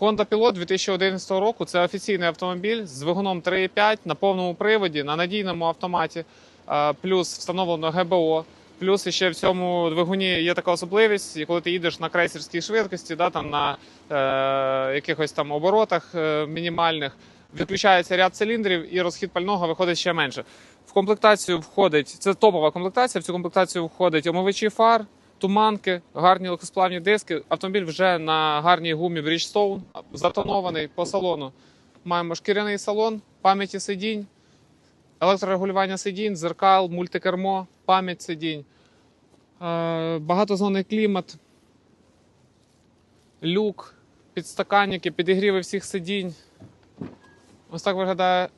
Honda Pilot 2011 року це офіційний автомобіль з двигуном 3.5 на повному приводі, на надійному автоматі, плюс встановлено ГБО. Плюс ще в цьому двигуні є така особливість, коли ти їдеш на крейсерській швидкості, да, там на е, якихось там оборотах е, мінімальних, відключається ряд циліндрів і розхід пального виходить ще менше. В комплектацію входить це топова комплектація. В цю комплектацію входить омивачі фар, туманки, гарні легкосплавні диски. Автомобіль вже на гарній гумі Bridgestone, затонований по салону. Маємо шкіряний салон, пам'яті сидінь, електрорегулювання сидінь, зеркал, мультикермо, пам'ять сидінь, е, багатозонний клімат, люк, підстаканники, підігріви всіх сидінь. Ось так виглядає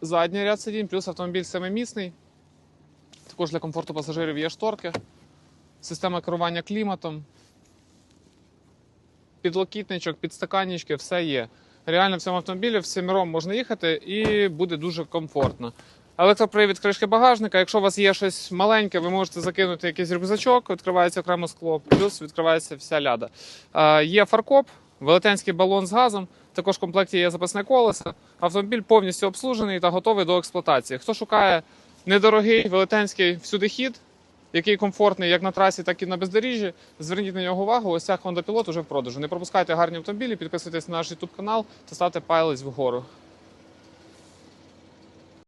задній ряд сидінь, плюс автомобіль семимісний. Також для комфорту пасажирів є шторки, система керування кліматом, підлокітничок, підстаканнички, все є. Реально в цьому автомобілі всімиром можна їхати і буде дуже комфортно. Електропривід кришки багажника. Якщо у вас є щось маленьке, ви можете закинути якийсь рюкзачок, відкривається окремо скло, плюс відкривається вся ляда. Е, є фаркоп, велетенський балон з газом. Також в комплекті є запасне колесо. Автомобіль повністю обслужений та готовий до експлуатації. Хто шукає недорогий велетенський всюди хід, який комфортний як на трасі, так і на бездоріжжі, зверніть на нього увагу. Ось ця Honda Pilot уже в продажу. Не пропускайте гарні автомобілі, підписуйтесь на наш YouTube канал та ставте палець вгору.